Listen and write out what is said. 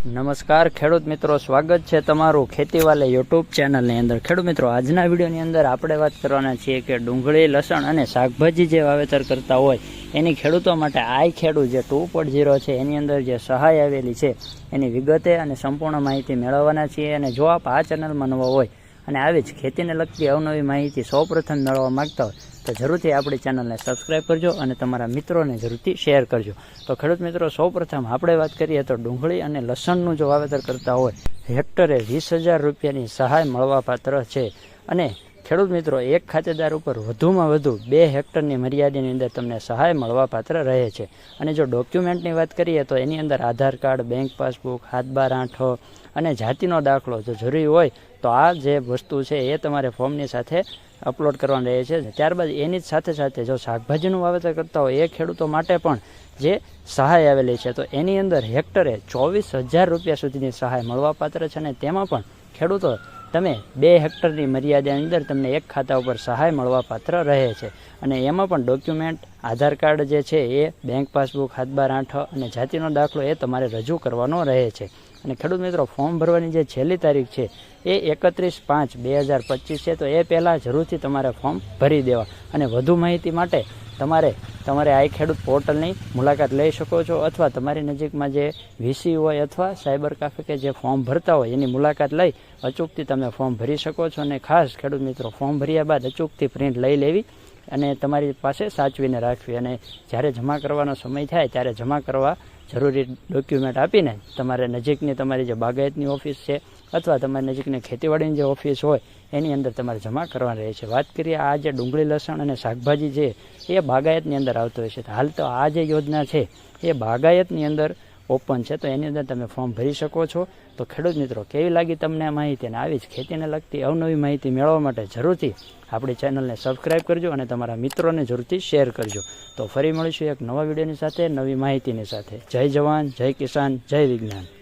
નમસ્કાર, ખેડૂત મિત્રો, સ્વાગત છે તમારું ખેતીવાલે યુટ્યુબ ચેનલની અંદર. ખેડૂત મિત્રો, આજના વિડીયોની અંદર આપણે વાત કરવાના છીએ કે ડુંગળી, લસણ અને શાકભાજી જે વાવેતર કરતા હોય, એની ખેડૂતો માટે આઈ ખેડૂત જે ટુ પોઈન્ટ ઝીરો છે, એની અંદર જે સહાય આવેલી છે, એની વિગતે અને સંપૂર્ણ માહિતી મેળવવાના છીએ. અને જો આપ આ ચેનલમાં નવા હોય અને આવી જ ખેતીને લગતી અવનવી માહિતી સૌપ્રથમ મેળવવા માગતા હોય તો જરૂરથી આપણી ચેનલને સબસ્ક્રાઈબ કરજો અને તમારા મિત્રોને જરૂરથી શેર કરજો. તો ખેડૂત મિત્રો, સૌપ્રથમ આપણે વાત કરીએ તો ડુંગળી અને લસણનું જો વાવેતર કરતા હોય, હેક્ટરે વીસ હજાર રૂપિયાની સહાય મળવાપાત્ર છે. અને ખેડૂત મિત્રો, એક ખાતેદાર ઉપર વધુમાં વધુ બે હેક્ટરની મર્યાદાની અંદર તમને સહાય મળવાપાત્ર રહે છે. અને જો ડોક્યુમેન્ટની વાત કરીએ તો એની અંદર આધાર કાર્ડ, બેંક પાસબુક, હાથબાર આંઠો અને જાતિનો દાખલો જો જરૂરી હોય, તો આ જે વસ્તુ છે એ તમારે ફોર્મની સાથે અપલોડ કરવાનું રહે છે. ત્યારબાદ એની જ સાથે સાથે જો શાકભાજીનું વાવેતર કરતા હોય, એ ખેડૂતો માટે પણ જે સહાય આવેલી છે, તો એની અંદર હેક્ટરે ચોવીસ હજાર રૂપિયા સુધીની સહાય મળવાપાત્ર છે અને તેમાં પણ ખેડૂતો તમે બે હેક્ટરની મર્યાદાની અંદર તમને એક ખાતા ઉપર સહાય મળવાપાત્ર રહે છે. અને એમાં પણ ડોક્યુમેન્ટ, આધાર કાર્ડ જે છે એ, બેંક પાસબુક, હાથબાર આઠ અને જાતિનો દાખલો એ તમારે રજૂ કરવાનો રહે છે. અને ખેડૂત મિત્રો, ફોર્મ ભરવાની જે છેલ્લી તારીખ છે એ એકત્રીસ પાંચ બે હજાર પચીસ છે, તો એ પહેલાં જરૂરથી તમારે ફોર્મ ભરી દેવા. અને વધુ માહિતી માટે તમારે તમારે આઈ ખેડૂત પોર્ટલની મુલાકાત લઈ શકો છો અથવા તમારી નજીકમાં જે વીસી હોય અથવા સાયબર કાફે કે જે ફોર્મ ભરતા હોય, એની મુલાકાત લઈ અચૂકથી તમે ફોર્મ ભરી શકો છો અને ખાસ ખેડૂત મિત્રો, ફોર્મ ભર્યા બાદ અચૂકથી પ્રિન્ટ લઈ લેવી. અને તમારી પાસે સાચવીને રાખવી. અને જ્યારે જમા કરવાનો સમય થાય, ત્યારે જમા કરવા જરૂરી ડોક્યુમેન્ટ આપીને તમારે નજીકની તમારી જે બાગાયતની ઓફિસ છે અથવા તમારી નજીકની ખેતીવાડીની જે ઓફિસ હોય, એની અંદર તમારે જમા કરવાની રહે છે વાત કરીએ આ જે ડુંગળી લસણ અને શાકભાજી છે એ બાગાયતની અંદર આવતો હોય છે. હાલ તો આ જે યોજના છે, એ બાગાયતની અંદર ઓપન છે, તો એની અંદર તમે ફોર્મ ભરી શકો છો. તો ખેડૂત મિત્રો, કેવી લાગી તમને આ માહિતી અને આવી જ ખેતીને લગતી અવનવી માહિતી મેળવવા માટે જરૂરથી આપણી ચેનલને સબસ્ક્રાઈબ કરજો અને તમારા મિત્રોને જરૂરથી શેર કરજો. તો ફરી મળીશું એક નવા વિડીયોની સાથે, નવી માહિતીની સાથે. જય જવાન, જય કિસાન, જય વિજ્ઞાન.